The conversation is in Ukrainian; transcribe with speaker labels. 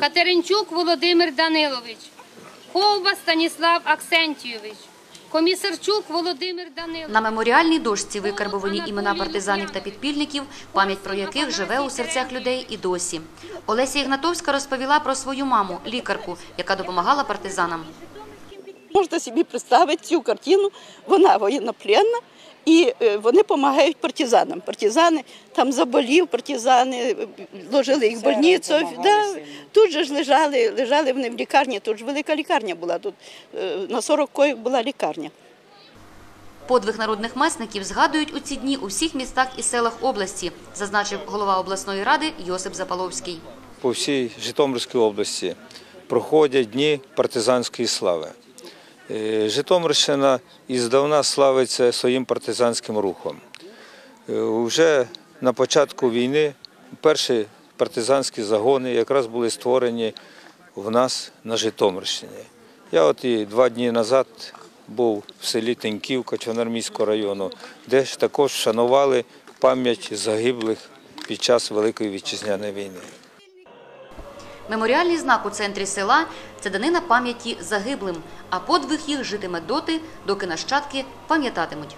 Speaker 1: Катеринчук Володимир Данилович, Ковба Станіслав Аксентійович, Комісарчук Володимир Данилович.
Speaker 2: На меморіальній дошці викарбовані імена партизанів та підпільників, пам'ять про яких живе у серцях людей і досі. Олеся Ігнатовська розповіла про свою маму, лікарку, яка допомагала партизанам.
Speaker 3: Можна собі представити цю картину. Вона воєннопленна, і е, вони допомагають партизанам. Партизани там заболів, партизани е, ложили їх в больницю. Да, тут же ж лежали, лежали вони в лікарні. Тут ж велика лікарня була. Тут е, на 40 коїв була лікарня.
Speaker 2: Подвиг народних месників згадують у ці дні у всіх містах і селах області, зазначив голова обласної ради Йосип Запаловський.
Speaker 4: по всій Житомирській області проходять дні партизанської слави. Е, Житомирщина іздавна славиться своїм партизанським рухом. Е, Уже на початку війни перші партизанські загони якраз були створені в нас на Житомирщині. Я от і два дні назад був в селі Теньківка Чорноморського району, де ж також вшанували пам'ять загиблих під час Великої вітчизняної війни.
Speaker 2: Меморіальний знак у центрі села – це данина пам'яті загиблим, а подвиг їх житиме доти, доки нащадки пам'ятатимуть.